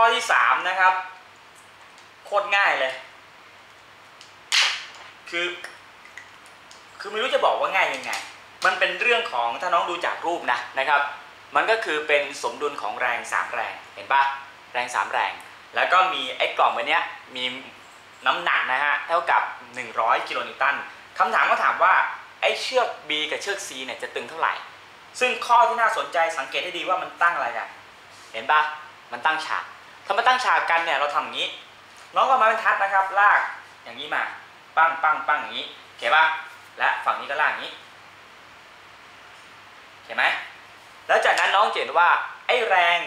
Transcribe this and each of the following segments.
ข้อที่สามนะครับ โคตรง่ายเลย คือ คือไม่รู้จะบอกว่าง่ายยังไง มันเป็นเรื่องของถ้าน้องดูจากรูปนะนะครับ มันก็คือเป็นสมดุลของแรงสามแรง เห็นปะแรงสามแรง แล้วก็มีไอ้กล่องใบนี้มีน้ำหนักนะฮะเท่ากับ 100กิโลนิวตันคำถามก็ถามว่าไอ้เชือก B กับเชือก C เนี่ยจะตึงเท่าไหร่ ซึ่งข้อที่น่าสนใจสังเกตให้ดีว่ามันตั้งอะไรกันเห็นปะมันตั้งฉาก ถ้ามาตั้งฉากกันเนี่ยเราทำอย่างนี้ น้องก็มาเป็นทัดนะครับ ลากอย่างนี้มา ปั้งปั้งปั้งอย่างนี้เห็นปะและฝั่งนี้ก็ลากอย่างนี้เห็นไหมแล้วจากนั้นน้องเห็นว่าไอ้แรง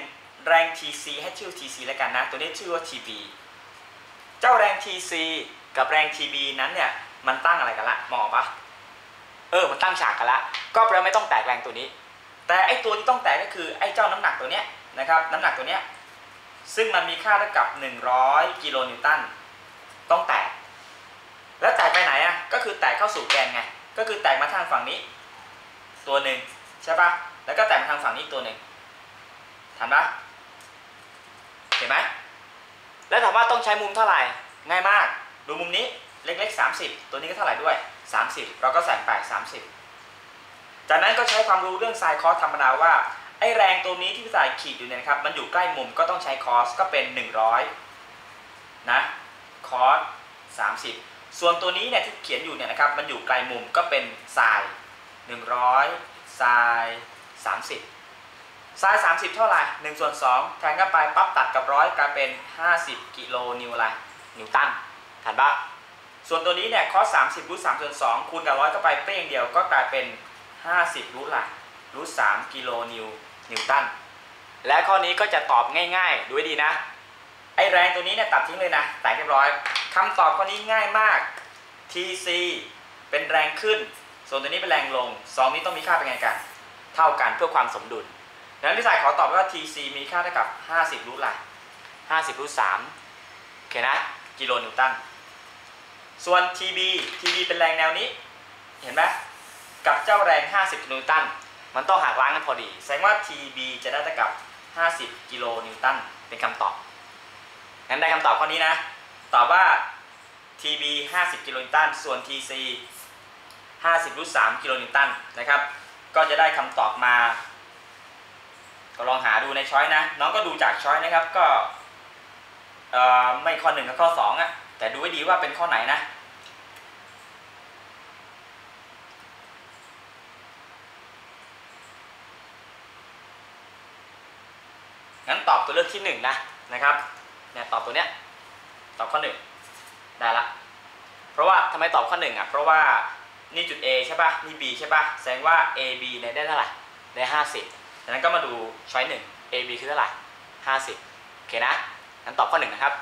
แรง TC ให้ชื่อ TC แล้วกันนะ ตัวนี้ชื่อว่า TB เจ้าแรง TC กับแรง TB นั้นเนี่ยมันตั้งอะไรกันละมองปะเออมันตั้งฉากกันละก็แปลว่าไม่ต้องแตกแรงตัวนี้ แต่ไอ้ตัวที่ต้องแตกก็คือไอ้เจ้าน้ำหนักตัวเนี้ยนะครับ น้ำหนักตัวเนี้ย ซึ่งมันมีค่าเท่ากับ 100 กิโลนิวตันต้องแตก แล้วแตกไปไหนอะก็คือแตกเข้าสู่แกนไง ก็คือแตกมาทางฝั่งนี้ ตัวหนึ่งใช่ปะแล้วก็แตกมาทางฝั่งนี้ตัวหนึ่งทันปะเห็นไหมแล้วถามว่าต้องใช้มุมเท่าไหร่ง่ายมาก ดูมุมนี้เล็กๆ 30 ตัวนี้ก็เท่าไหร่ด้วย 30 เราก็ใส่ไป 30 จากนั้นก็ใช้ความรู้เรื่องไซน์คอสธรรมดาว่า ไอแรงตัวนี้ที่พี่สายขีดอยู่เนี่ยนะครับ มันอยู่ใกล้มุมก็ต้องใช้คอสก็เป็น 100 นะคอส30 ส่วนตัวนี้เนี่ยที่เขียนอยู่เนี่ยนะครับ มันอยู่ไกลมุมก็เป็นไซน์100ไซน์30ไซน์30 เท่าไหร่1ส่วน2แทนกันไปปั๊บตัดกับร้อยกลายเป็น 50 กิโลนิวอะไรนิวตันทันปะส่วนตัวนี้เนี่ยคอส30รูท3ส่วน2คูณกับร้อยเข้าไปเป้งเดียวก็กลายเป็น 50รูทละรูท3กิโลนิว นิวตัน และข้อนี้ก็จะตอบง่ายๆดูให้ดีนะ ไอแรงตัวนี้เนี่ยตัดทิ้งเลยนะแตกเรียบร้อยคำตอบข้อนี้ง่ายมาก TC เป็นแรงขึ้น ส่วนตัวนี้เป็นแรงลงสองนี้ต้องมีค่าเป็นไงกัน เท่ากันเพื่อความสมดุลดังนั้นพี่สายขอตอบว่า TC มีค่าเท่ากับ 50 รูทละ50 รูท3โอเคนะ กิโลนิวตัน ส่วน TB TB เป็นแรงแนวนี้ เห็นไหมกับเจ้าแรง 50กิโลนิวตัน มันต้องหักล้างกันพอดี แสดงว่า TB จะได้เท่ากับ 50 กิโลนิวตันเป็นคำตอบ งั้นได้คำตอบข้อนี้นะ ตอบว่า TB 50 กิโลนิวตัน ส่วน TC 50รูท3กิโลนิวตันนะครับ ก็จะได้คำตอบมา ก็ลองหาดูในช้อยนะ น้องก็ดูจากช้อยนะครับ ก็อ่อไม่ข้อ1กับข้อ2อะ่ะ แต่ดูให้ดีว่าเป็นข้อไหนนะ งั้นตอบตัวเลือกที่1นะนะครับเนี่ยตอบตัวเนี้ยตอบข้อ 1 ได้ละเพราะว่าทำไมตอบข้อ1อะเพราะว่านี่จุด A ใช่ปะนี่ B ใช่ปะแสดงว่า A B เนี่ยได้เท่าไหร่ได้50ดังนั้นก็มาดูช้อย1 A B คือเท่าไหร่50โอเคนะงั้นตอบข้อ1นะครับ